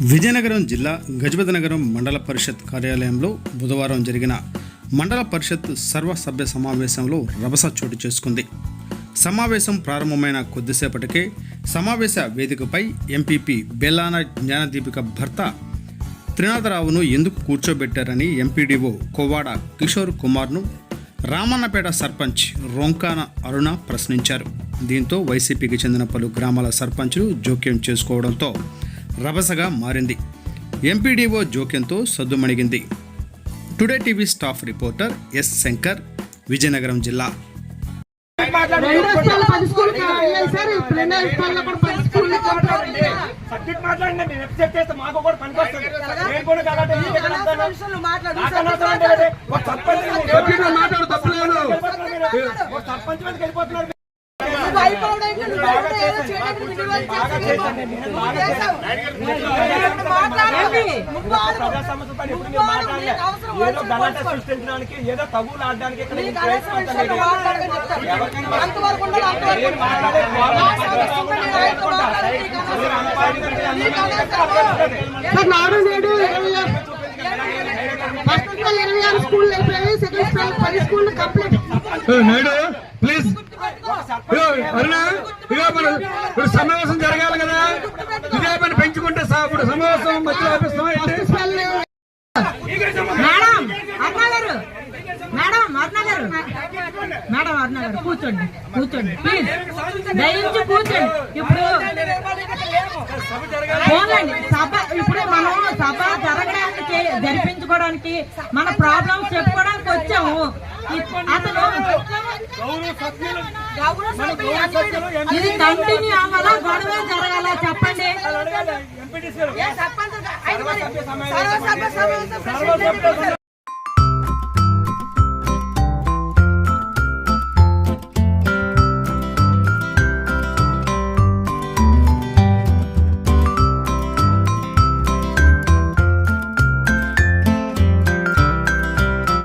విజయనగరం జిల్లా గజపతినగరం మండల పరిషత్ కార్యాలయంలో బుధవారం జరిగిన మండల పరిషత్ సర్వసభ్య సమావేశంలో రభస చోటు చేసుకుంది. సమావేశం ప్రారంభమైన కొద్దిసేపటికే సమావేశ వేదికపై ఎంపీపీ బెల్లాన జ్ఞానదీపిక భర్త త్రినాథరావును ఎందుకు కూర్చోబెట్టారని ఎంపీడీఓ కొవ్వాడ కిషోర్ కుమార్ను రామన్నపేట సర్పంచ్ రొంకాన అరుణ ప్రశ్నించారు. దీంతో వైసీపీకి చెందిన పలు గ్రామాల సర్పంచులు జోక్యం చేసుకోవడంతో రభసగా మారింది ఎంపీడీఓ జోక్యంతో సద్దుమణిగింది today TV staff reporter S Shankar Vizianagaram జిల్లా సబ్జెక్ట్ మాట్లాడండి ఎక్సెప్ట్ చేస్తే మాకు కూడా పనికొస్తుంది నేను కూడా కాబట్టి సర్పంచ్ మాట్లాడు సర్పంచ్ మీదకి ఏదో గలాట సృష్టించడానికి ఏదో తగులు ఆడడానికి ఇక్కడ నాడు నేడు ఫస్ట్ ఇరవై ఆరు స్కూల్ అయిపోయాయి సెకండ్ పది స్కూల్ కంప్లీట్. ప్లీజ్. అరుణ. ఇప్పుడు సమావేశం జరగాలి కదా? ఇదే పని పెంచుకుంటే ఇప్పుడు సమావేశం మధ్య ఆపిస్తాం మేడం అరుణ గారు. మేడం అరుణ గారు. మేడం అరుణ గారు కూర్చోండి కూర్చోండి ప్లీజ్ దయించి కూర్చోండి. ఇప్పుడు పోనండి సభ ఇప్పుడు మనం సభ జరగడానికి జరిపించుకోవడానికి మన ప్రాబ్లమ్స్ చెప్పుకోవడానికి వచ్చాము. అతను ఇది కంటిన్యూ అవ్వాలా గొడవ జరగాల చెప్పండి. సర్వసభ్య సమావేశం